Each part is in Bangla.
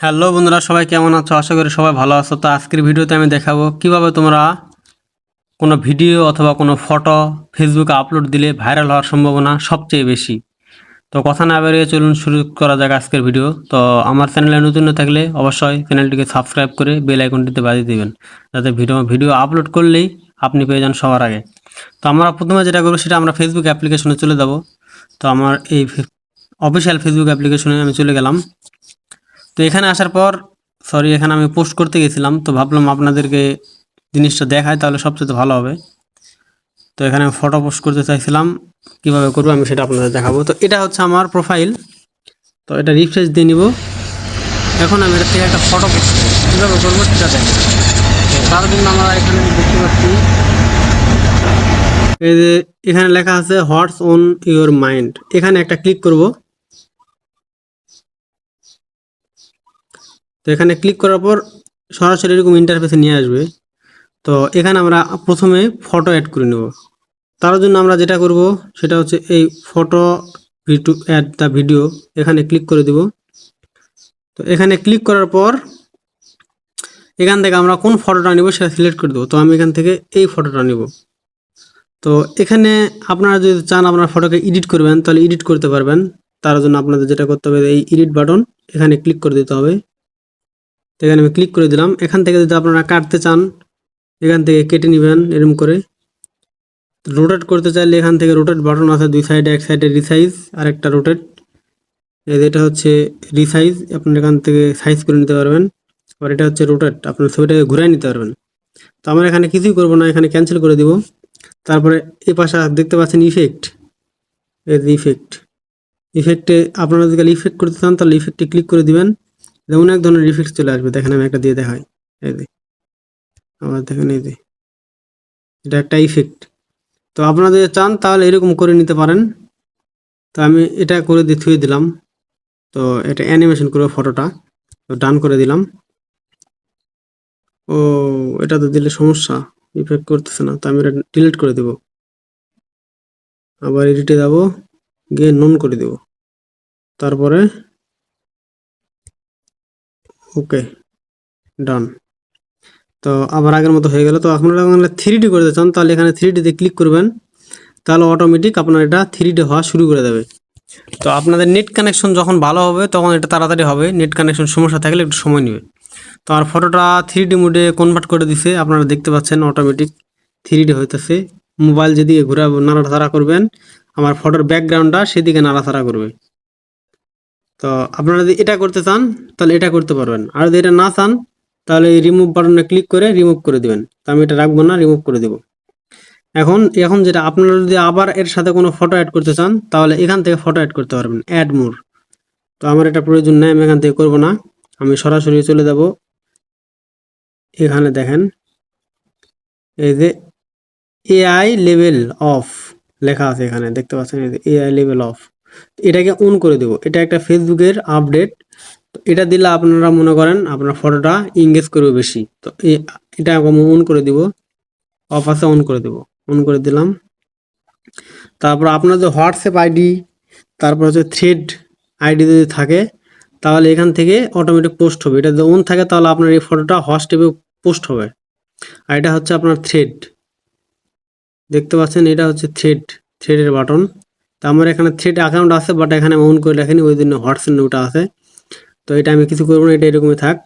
হ্যালো বন্ধুরা, সবাই কেমন আছো? আশা করি সবাই ভালো আছো। তো আজকের ভিডিওতে আমি দেখাবো কীভাবে তোমরা কোনো ভিডিও অথবা কোনো ফটো ফেসবুকে আপলোড দিলে ভাইরাল হওয়ার সম্ভাবনা সবচেয়ে বেশি। তো কথা না বেরিয়ে চলুন শুরু করা যাক আজকের ভিডিও। তো আমার চ্যানেলে নতুন না থাকলে অবশ্যই চ্যানেলটিকে সাবস্ক্রাইব করে বেল আইকনটিতে বাজিয়ে দিবেন, যাতে ভিডিও ভিডিও আপলোড করলেই আপনি পেয়ে যান সবার আগে। তো আমরা প্রথমে যেটা করব সেটা আমরা ফেসবুক অ্যাপ্লিকেশনে চলে যাব। তো আমার এই অফিসিয়াল ফেসবুক অ্যাপ্লিকেশনে আমি চলে গেলাম। তো এখানে আসার পর সরি এখানে আমি পোস্ট করতে গেছিলাম, তো ভাবলাম আপনাদেরকে জিনিসটা দেখায় তাহলে সবচেয়ে ভালো হবে। তো এখানে আমি ফটো পোস্ট করতে চাইছিলাম, কীভাবে করব আমি সেটা আপনাদের দেখাবো। তো এটা হচ্ছে আমার প্রোফাইল তো এটা রিফ্রেশ দিয়ে নিব। এখন আমি এটা থেকে একটা ফটো পোস্ট কীভাবে করব সেটা দেখেন তো তার জন্য আমরা এখানে দেখতে পাচ্ছি, এই যে এখানে লেখা আছে হোয়াটস অন ইউর মাইন্ড এখানে একটা ক্লিক করব। তো এখানে ক্লিক করার পর সরাসরি এরকম ইন্টারফেসে নিয়ে আসবে। তো এখানে আমরা প্রথমে ফটো অ্যাড করে নেব। তার জন্য আমরা যেটা করব, সেটা হচ্ছে এই photo to add the video এখানে ক্লিক করে দিব। তো এখানে ক্লিক করার পর এখান থেকে আমরা কোন ফটোটা নিব সেটা সিলেক্ট করে দেবো। তো আমি এখান থেকে এই ফটোটা নিব। তো এখানে আপনারা যদি চান আপনার ফটোকে এডিট করবেন, তাহলে এডিট করতে পারবেন। তার জন্য আপনাদের যেটা করতে হবে, এই এডিট বাটন এখানে ক্লিক করে দিতে হবে। তো এখানে আমি ক্লিক করে দিলাম। এখান থেকে যদি আপনারা কাটতে চান, এখান থেকে কেটে নেবেন এরকম করে। রোটেট করতে চাইলে এখান থেকে রোটেট বাটন আছে দুই সাইডে এক সাইডে রিসাইজ আর একটা রোটেট এটা হচ্ছে রিসাইজ আপনি এখান থেকে সাইজ করে নিতে পারবেন। আর এটা হচ্ছে রোটেট আপনার ছবিটাকে ঘুরাই নিতে পারবেন। তো আমরা এখানে কিছুই করব না, এখানে ক্যান্সেল করে দিব। তারপরে এ পাশে দেখতে পাচ্ছেন ইফেক্ট এই ইফেক্ট ইফেক্টে আপনারা যদি ইফেক্ট করতে চান, তাহলে ইফেক্টে ক্লিক করে দিবেন। যেমন এক ধরনের ইফেক্ট চলে আসবে। দেখেন আমি একটা দিয়ে দেখাই। এই যে, আবার দেখেন এই যে, এটা একটা ইফেক্ট তো আপনারা যদি চান তাহলে এরকম করে নিতে পারেন। তো আমি এটা করে দিয়ে থুয়ে দিলাম। তো এটা অ্যানিমেশন করব ফটোটা তো ডান করে দিলাম। ও, এটা তো দিলে সমস্যা ইফেক্ট করতেছে না। তো আমি এটা ডিলিট করে দেব। আবার এডিটে যাব, গিয়ে নন করে দেব। তারপরে ওকে ডান তো আবার আগের মতো হয়ে গেল। তো আপনারা যখন থ্রি ডি করতে চান, তাহলে এখানে থ্রি ডিতে ক্লিক করবেন। তাহলে অটোমেটিক আপনার এটা থ্রি ডি হওয়া শুরু করে দেবে। তো আপনাদের নেট কানেকশন যখন ভালো হবে, তখন এটা তাড়াতাড়ি হবে। নেট কানেকশন সমস্যা থাকলে একটু সময় নেবে। তো আর ফটোটা থ্রি ডি মোডে কনভার্ট করে দিছে, আপনারা দেখতে পাচ্ছেন অটোমেটিক থ্রি ডি হইতেছে। মোবাইল যদি ঘুরা নাড়াচাড়া করবেন। আমার ফটোর ব্যাকগ্রাউন্ডটা সেদিকে নাড়াচাড়া করবে। তো আপনারা যদি এটা করতে চান, তাহলে এটা করতে পারবেন। আর যদি এটা না চান, তাহলে এই রিমুভ বাটনে ক্লিক করে রিমুভ করে দিবেন। তো আমি এটা রাখব না রিমুভ করে দেব। এখন এখন যেটা, আপনারা যদি আবার এর সাথে কোনো ফটো অ্যাড করতে চান, তাহলে এখান থেকে ফটো অ্যাড করতে পারবেন। অ্যাড মোর তো আমার এটা প্রয়োজন নেই, আমি এখান থেকে করব না। আমি সরাসরি চলে যাব। এখানে দেখেন, এই যে এআই লেভেল অফ লেখা আছে এখানে, দেখতে পাচ্ছেন? এআই লেভেল অফ এটাকে অন করে দেব। এটা একটা ফেসবুকের আপডেট তো এটা দিলে আপনারা মনে করেন আপনার ফটোটা ইংগেজ করবে বেশি। তো এটা অন করে দিব। অফ আছে অন করে দেব। অন করে দিলাম। তারপর আপনার যে হোয়াটসঅ্যাপ আইডি তারপর হচ্ছে থ্রেড আইডি যদি থাকে, তাহলে এখান থেকে অটোমেটিক পোস্ট হবে। এটা যদি অন থাকে, তাহলে আপনার এই ফটোটা হোয়াটসঅ্যাপে পোস্ট হবে। আর এটা হচ্ছে আপনার থ্রেড দেখতে পাচ্ছেন, এটা হচ্ছে থ্রেড থ্রেডের বাটন তো আমার এখানে থ্রেড অ্যাকাউন্ট আছে বাট এখানে আমি অন করে রাখিনি, ওই জন্য হোয়াটসঅ্যাপ ওটা আছে। তো এটা আমি কিছু করব না, এটা এরকমই থাক।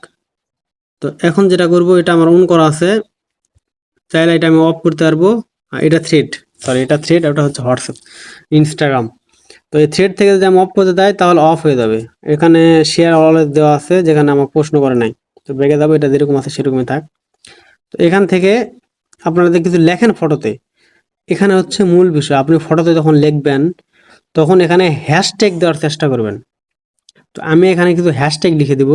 তো এখন যেটা করব, এটা আমার অন করা আছে। চাইলে এটা আমি অফ করতে পারব। এটা থ্রেড সরি এটা থ্রেড ওটা হচ্ছে হোয়াটসঅ্যাপ ইনস্টাগ্রাম তো এই থ্রেড থেকে যদি আমি অফ করতে দেয় তাহলে অফ হয়ে যাবে। এখানে শেয়ার অলওয়েজ দেওয়া আছে, যেখানে আমার প্রশ্ন করে নাই। তো বেগে যাব, এটা যেরকম আছে সেরকমই থাক। তো এখান থেকে আপনারা কিছু লেখেন ফটোতে এখানে হচ্ছে মূল বিষয়। আপনি ফটোতে যখন লিখবেন, তখন এখানে হ্যাশট্যাগ দেওয়ার চেষ্টা করবেন। তো আমি এখানে কিন্তু হ্যাশট্যাগ লিখে দিব।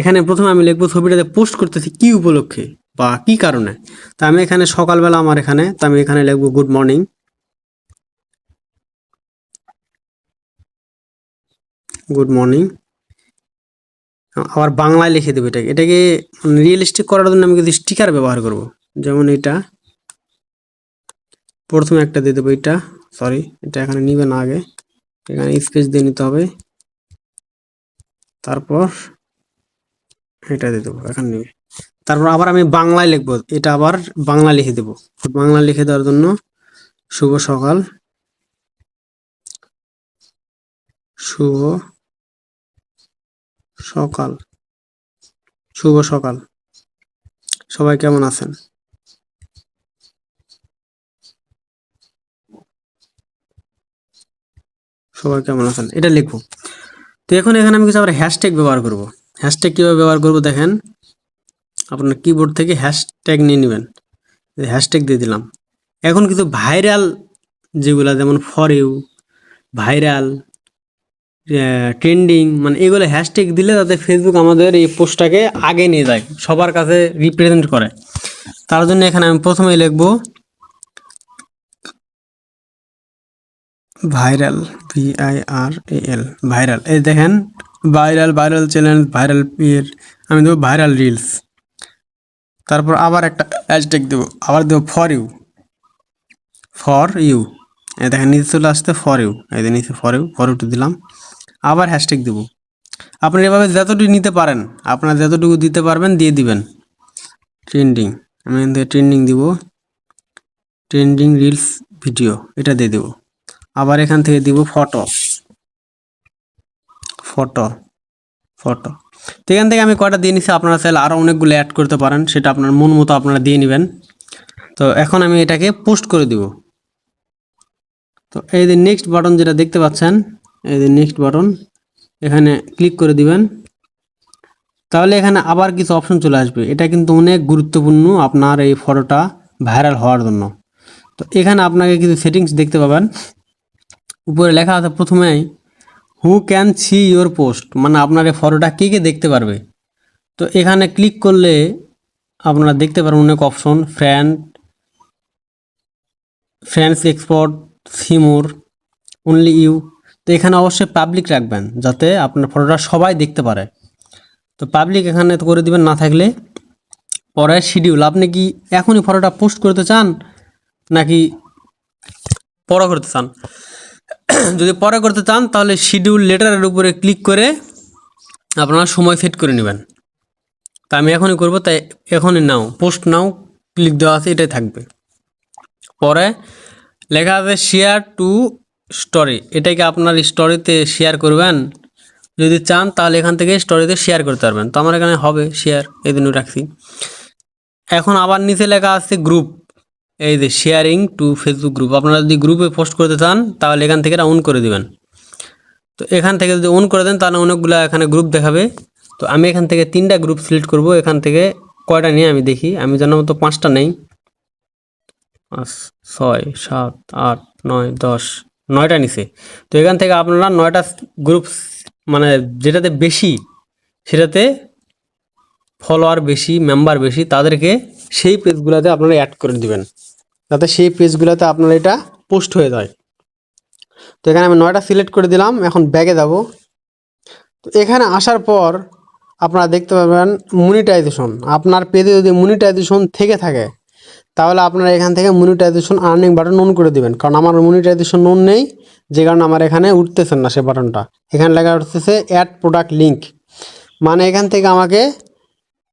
এখানে প্রথমে আমি লিখব ছবিটাতে পোস্ট করতেছি কি উপলক্ষে বা কি কারণে। তো আমি এখানে সকালবেলা আমার এখানে, তো আমি এখানে লিখব গুড মর্নিং গুড মর্নিং আবার বাংলায় লিখে দেবো এটাকে। এটাকে রিয়েলিস্টিক করার জন্য আমি কিন্তু স্টিকার ব্যবহার করব। যেমন এটা। প্রথমে একটা দিয়ে দেবো এটা। সরি এটা এখানে নিবে না আগে। এখানে স্পেস দিয়ে নিতে হবে। তারপর এটা দিয়ে দেবো, এখন নেবে। তারপর আবার আমি বাংলায় লিখব, এটা আবার বাংলা লিখে দেবো। বাংলা লিখে দেওয়ার জন্য শুভ সকাল। শুভ সকাল। শুভ সকাল। সবাই কেমন আছেন? সবাই কেমন আছেন? এটা লিখব তো এখন এখানে আমি কিছু আবার হ্যাশট্যাগ ব্যবহার করব। হ্যাশট্যাগ কীভাবে ব্যবহার করব দেখেন। আপনার কিবোর্ড থেকে হ্যাশট্যাগ নিয়ে নেবেন। হ্যাশট্যাগ দিয়ে দিলাম। এখন কিছু ভাইরাল যেগুলা, যেমন ফর ইউ ভাইরাল ট্রেন্ডিং মানে এগুলো হ্যাশট্যাগ দিলে তাতে ফেসবুক আমাদের এই পোস্টটাকে আগে নিয়ে যায়, সবার কাছে রিপ্রেজেন্ট করে। তার জন্য এখানে আমি প্রথমে লিখব viral V I R A L viral. এই দেখেন, ভাইরাল ভাইরাল চ্যালেঞ্জ ভাইরাল এর আমি দেবো ভাইরাল রিলস তারপর আবার একটা হ্যাশট্যাগ দেবো, আবার দেবো ফর ইউ ফর ইউ এই দেখেন, নিচে চলে আসতে ফর ইউ এই নিচে ফর ইউ ফর ইউটু দিলাম। আবার হ্যাশট্যাগ দেবো। আপনি এভাবে যতটুকু নিতে পারেন, আপনার যতটুকু দিতে পারবেন, দিয়ে দিবেন। ট্রেন্ডিং আমি ট্রেন্ডিং দিব। ট্রেন্ডিং রিলস ভিডিও এটা দিয়ে দেবো। আবার এখান থেকে দিব ফটো। Photo photo. তো এখান থেকে আমি কয়টা দিয়ে নিছি? আপনারা চাইলে আরও অনেকগুলো অ্যাড করতে পারেন, সেটা আপনার মন মতো আপনারা দিয়ে নেবেন। তো এখন আমি এটাকে পোস্ট করে দিব। তো এই যে নেক্সট বাটন যেটা দেখতে পাচ্ছেন, এই যে নেক্সট বাটন এখানে ক্লিক করে দিবেন। তাহলে এখানে আবার কিছু অপশন চলে আসবে। এটা কিন্তু অনেক গুরুত্বপূর্ণ আপনার এই ফটোটা ভাইরাল হওয়ার জন্য। তো এখানে আপনাকে কিছু সেটিংস দেখতে পাবেন। উপরে লেখা আছে প্রথমেই who can see your post মানে আপনার এই ফটোটা কে কে দেখতে পারবে? তো এখানে ক্লিক করলে আপনারা দেখতে পারবেন অনেক option friend friends export see more only you তো এখানে অবশ্যই পাবলিক রাখবেন, যাতে আপনার ফটোটা সবাই দেখতে পারে। তো পাবলিক এখানে তো করে দিবেন না থাকলে। পরে শিডিউল আপনি কি এখনই ফটোটা পোস্ট করতে চান, নাকি পরে করতে চান? যদি পরে করতে চান, তাহলে শিডিউল লেটারের উপরে ক্লিক করে আপনারা সময় সেট করে নেবেন। তা আমি এখনই করব, তাই এখনই নাও পোস্ট নাও ক্লিক দেওয়া আছে, এটাই থাকবে। পরে লেখা আছে শেয়ার টু স্টোরি এটাকে আপনার স্টোরিতে শেয়ার করবেন। যদি চান, তাহলে এখান থেকে স্টোরিতে শেয়ার করতে পারবেন। তো আমার এখানে হবে শেয়ার এই জন্য রাখছি। এখন আবার নিচে লেখা আছে গ্রুপ এই যে শেয়ারিং টু ফেসবুক গ্রুপ আপনারা যদি গ্রুপে পোস্ট করতে চান, তাহলে এখান থেকে অন করে দেবেন। তো এখান থেকে যদি অন করে দেন, তাহলে অনেকগুলো এখানে গ্রুপ দেখাবে। তো আমি এখান থেকে তিনটা গ্রুপ সিলেক্ট করব। এখান থেকে কয়টা নিয়ে আমি দেখি। আমি জানার মতো পাঁচটা নেই। পাঁচ, ছয়, সাত, আট, নয়, দশ, নয়টা নিছে। তো এখান থেকে আপনারা নয়টা গ্রুপ মানে যেটাতে বেশি, সেটাতে ফলোয়ার বেশি মেম্বার বেশি, তাদেরকে সেই পেজগুলোতে আপনারা অ্যাড করে দিবেন। যাতে সেই পেজগুলোতে আপনার এটা পোস্ট হয়ে যায়। তো এখানে আমি নয়টা সিলেক্ট করে দিলাম, এখন ব্যাগে যাব। তো এখানে আসার পর আপনারা দেখতে পাবেন মনিটাইজেশন আপনার পেজে যদি মনিটাইজেশন থেকে থাকে, তাহলে আপনারা এখান থেকে মনিটাইজেশন আর্নিং বাটন অন করে দিবেন। কারণ আমার মনিটাইজেশন অন নেই, যে কারণে আমার এখানে উঠতেছেন না সে বাটনটা এখানে লেখা উঠতেছে অ্যাড প্রোডাক্ট লিঙ্ক মানে এখান থেকে আমাকে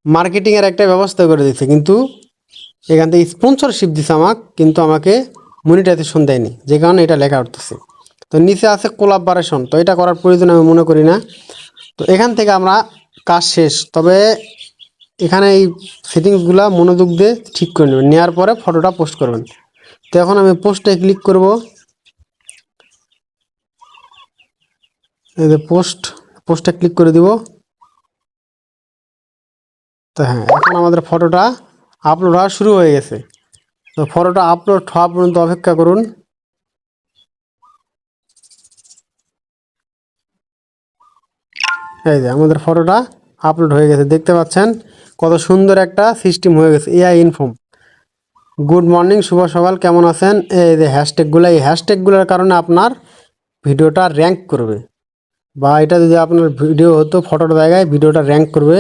মার্কেটিংয়ের একটা ব্যবস্থা করে দিচ্ছে। কিন্তু এখান থেকে স্পন্সরশিপ দিছে আমাকে, কিন্তু আমাকে মনিটাইজেশন দেয়নি, যে কারণে এটা লেখা উঠতেছে। তো নিচে আছে কোলাবারেশন তো এটা করার প্রয়োজন আমি মনে করি না। তো এখান থেকে আমরা কাজ শেষ, তবে এখানে এই সেটিংসগুলো মনোযোগ দিয়ে ঠিক করে নেবেন নেওয়ার পরে ফটোটা পোস্ট করবেন। তো এখন আমি পোস্টে ক্লিক করব। এই যে পোস্ট পোস্টে ক্লিক করে দিব। তো হ্যাঁ এখন আমাদের ফটোটা আপলোড হওয়া শুরু হয়ে গেছে। তো ফটোটা আপলোড হওয়া পর্যন্ত অপেক্ষা করুন। এই যে আমাদের ফটোটা আপলোড হয়ে গেছে। দেখতে পাচ্ছেন কত সুন্দর একটা সিস্টেম হয়ে গেছে, এআই ইনফর্ম। গুড মর্নিং, শুভ সকাল, কেমন আছেন? এই যে হ্যাশট্যাগুলো এই হ্যাশট্যাগুলোর কারণে আপনার ভিডিওটা র্যাঙ্ক করবে। বা এটা যদি আপনার ভিডিও হতো ফটোর জায়গায়, ভিডিওটা র্যাঙ্ক করবে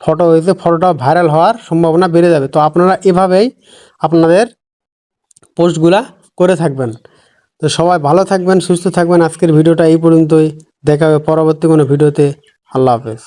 ফটো হয়েছে ফটোটা ভাইরাল হওয়ার সম্ভাবনা বেড়ে যাবে। তো আপনারা এভাবেই আপনাদের পোস্টগুলা করে থাকবেন। তো সবাই ভালো থাকবেন, সুস্থ থাকবেন। আজকের ভিডিওটা এই পর্যন্তই। দেখা হবে পরবর্তী কোনো ভিডিওতে। আল্লাহ হাফেজ।